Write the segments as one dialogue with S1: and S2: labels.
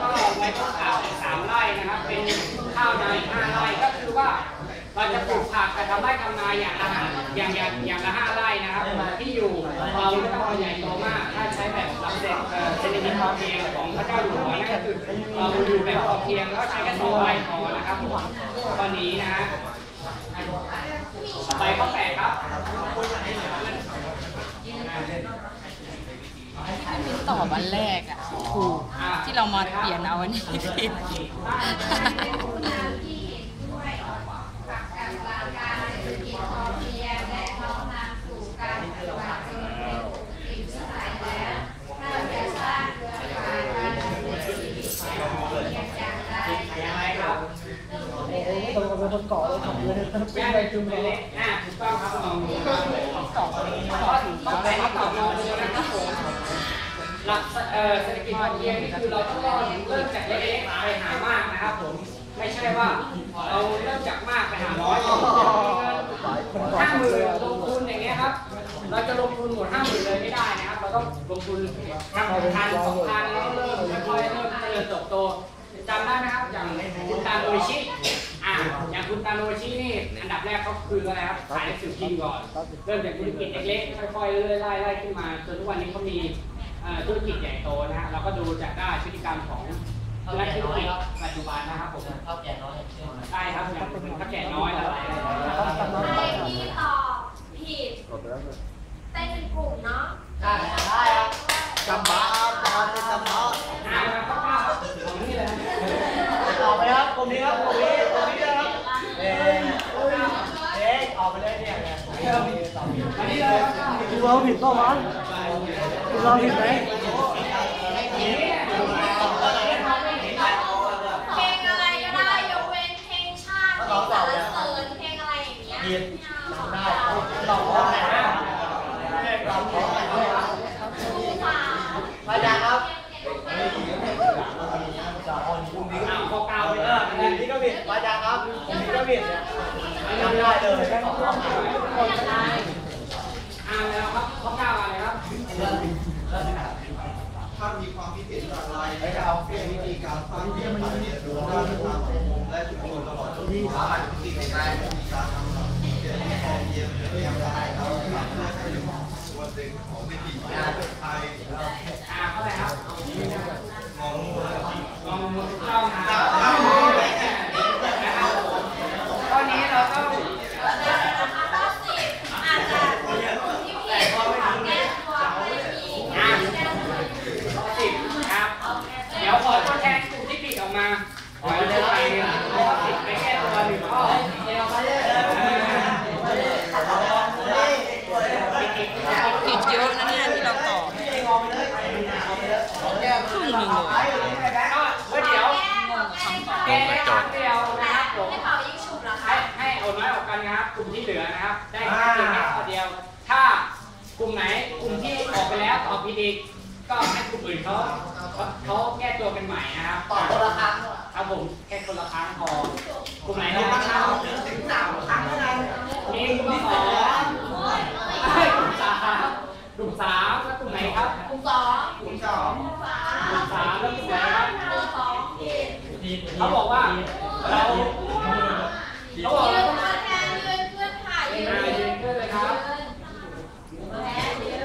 S1: ก็ไว้ต้นข้าวสามไร่นะครับ เป็นข้าวนาห้าไร่ก็คือว่าเราจะปลูกผักกับทำไร่ทำนาอย่างละอย่างอย่างอย่างละห้าไร่นะครับ ที่อยู่เราไม่ต้องเอาใหญ่โตมาก ถ้าใช้แบบสำเร็จเอ่อเศรษฐกิจพอเพียงของพระเจ้าอยู่หัวนั่นก็คือเราอยู่แบบพอเพียงแล้วใช้แค่สองไร่พอนะครับตอนนี้นะฮะต่อไปข้อแปดครับ
S2: ตอบอันแรกอะถูกที่เรามาเปลี่ยนเอาอันนี้ผิด
S1: ยังไงครับ
S3: ตรงกับเป็นคนเกาะเลยทำเลยทั้ง
S1: แม่ไปจุ่มเลยอ่าถูกต้องครับลองดูครับตอบข้อต่อไปครับตอบลองดูนะครับผม หลักเอ่อเศรษฐกิจพอเพียงนี่คือเราต้องเริ่มจากเล็กๆไปหามากนะครับผมไม่ใช่ว่าเราเริ่มจากมากไปหาน้อยห้าหมื่นลงทุนอย่างเงี้ยครับ เราจะลงทุนหมดห้าหมื่นเลยไม่ได้นะครับ เราต้องลงทุนทำพันสองพันแล้วเริ่มค่อยๆเริ่มเจริญเติบโตจำได้ไหมครับอย่างคุณตาโนชิอ่าอย่างคุณตาโนชินี่อันดับแรกเขาคืออะไรครับขายหนังสือพิมพ์ก่อน เริ่มจากธุรกิจเล็กๆค่อยๆเรื่อยๆไล่ขึ้นมาจนทุกวันนี้เขามี ธุรกิจใหญ่โตนะฮะเราก็ดูจากได้พฤติกรรมของนักธุรกิจปัจจุบันนะครับผม
S4: เท่าแก่น้อย
S1: ใช่ครับอย่างเป็นข้าแก่น้อยแล้วอะไร
S5: ใครที่ตอบผิดเต้นเป็นกลุ่มเนาะ
S4: ได้ได้ครับ
S3: จำบ้าจำเป็นจำบ้า
S1: อ่าแล้วก็ข้าวของนี่เลยนะ
S4: ออกไปครับตรงนี้ครับตรงนี้ตรงนี้นะครับเอ๊ะเอบไปได้เนี่ยไง
S1: อันนี้เลยคุ
S3: ณเราผิดเปล่าวะคุณเราผิดไหม
S5: เพลงอะไรก็ได้ยกเว้นเพลงชาติเพลงสรรเสริญเพลงอะไรอย่างเงี้ย
S4: ผิดได้ลองร้องหน่อยนะลองร้องหน่อยด้วยครับ
S5: ครูสาว
S4: พระอาจารย์ครับ
S1: อ้าวข้อเก้าไปเออ
S4: อันนี้ก็ผิดพระอาจาครับอันนี้ก็ผิด เนี่ยทำได้เลยขอร้องหน่อย
S1: อ่าแล้วครับข้อเก้าอะไรครับ
S6: ท่านมีความคิดเห็นอย่างไรในการเปลี่ยนวิธีการสร้างเรื่องการเรียนรู้ด้านทางสังคมและชุมชนตลอดจนสามารถที่ในการมีการทำเปลี่ยนพอเพียงเรียงรายแล้วเพื่อให้เป็นส่วนหนึ่งของวิถีชีวิตไทย
S1: อ่าข้ออะไรครับ
S6: มอง
S1: ลองมือถูกต้องนะครับข้อนี้เราต้อง
S5: ข้อสิบอาจจะที่ผิดของแก้ตัวไม่มี
S1: อ่าข้อสิบครับ เดี๋ยวขอตัวแทนกลุ่มที่ผิดออกมาขอให้ได้ไปข้อสิบไปแก้ตัวหนึ่งข้อเดี๋ยวไปเลย
S2: ผิดเยอะนะเนี่ยที่เราตอบครึ่งหนึ่งเลย
S1: ก็เดี๋ยวแก้ครั้งเดียวนะครับผม
S5: ให้เป่ายิงฉุบเหรอ
S1: ให้
S5: คะ
S1: ให้เอาน้อยออกกันนะครับ กลุ่มที่เหลื อนะครับ ได้แค่เพียงแค่ข้อเดียว ถ้ากลุ่มไหนกลุ่มที่ออกไปแล้วตอบผิดอีกก็ให้กลุ่มอื่นเขาเขาแก้ตัวเป็นใหม่นะครับ
S4: ตอบคนละครั้ง
S1: ครับผมแค่คนละครั้งพอกลุ่มไหนนะครับ
S4: ถึงสามครั้งเท่านั้น
S1: มีกลุ่มที่สองให้กลุ่มสามกลุ่มสามแล้วกลุ่มไหนครับ
S5: กลุ่มสอง
S1: กลุ่มสองกลุ่มสามแล้วกลุ่มไหนครับ
S5: กลุ่มสองผิด
S1: เขาบอกว่าเราเขาบอก
S5: ยื
S1: เรา
S5: น
S1: ต้อง
S5: ตัวแทนยืนเพื่อนถ่ายยืน
S1: มา
S5: ยื
S1: ยื
S5: น
S1: นขึ้นเลยครับ
S5: แพ้ยืน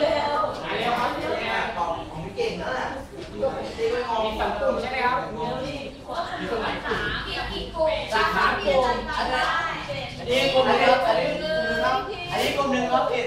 S5: เร็ว
S1: ไหนเร็วครับเนี่ย
S4: ของเก่งแล้วแหละตีไป มอง
S1: มีสองกลุ่มใช่ไหมครับมีกลุ่มไหนกลุ่ม
S5: กี่กี่กลุ่มสามกลุ่มอันนั้น
S4: อันนี้กลุ่มหนึ่งครับอันนี้กลุ่มหนึ่งครับอันนี้กลุ่มหนึ่งครับผิด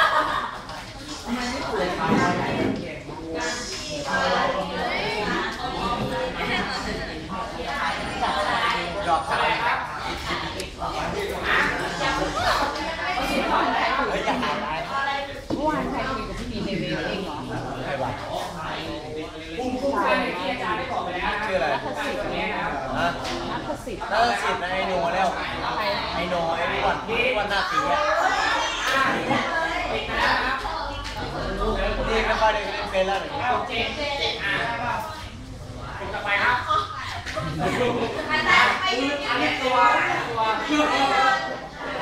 S4: ท
S1: สิ
S2: ทธิ์
S4: น่าสิบนไอโนแล้วไอโนไอ้วันอ้วันหน้าตีอะนี่ไม่ค่อยได้เล่นเป็นแล้วหรือ
S1: เอาเจ็ดอ่าเป็นต่อไปครับ
S5: อาจารย์ไม่ยืน
S1: อันนี้ตัวตัว
S5: อา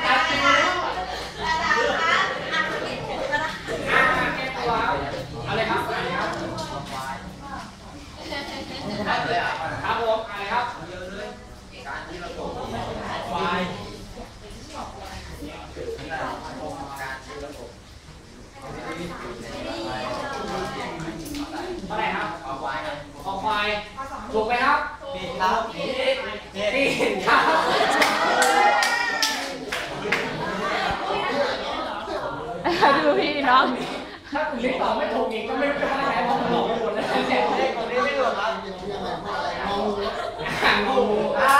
S5: จารย์คะอาจารย์คะอ่านผิดถูกแล้วนะ
S1: อ่าแก้ตัวอะไรครับอะไรครับครับผมอะไรครับควายอะไรครับคอควายครับคอควาย ถูกไหมครับ
S4: นี่ครับ
S1: นี่
S4: นี่
S1: นี่ครับ
S2: ดูพี่น้อง
S1: ถ้าคุณนึกตอบไม่ถูกอีกก็ไม่เป็นไรเพราะมันหลอกไปหมดแล้ว
S4: เด็กคนนี้ไม่ถูกครับ
S1: อ่างงู
S4: อ่า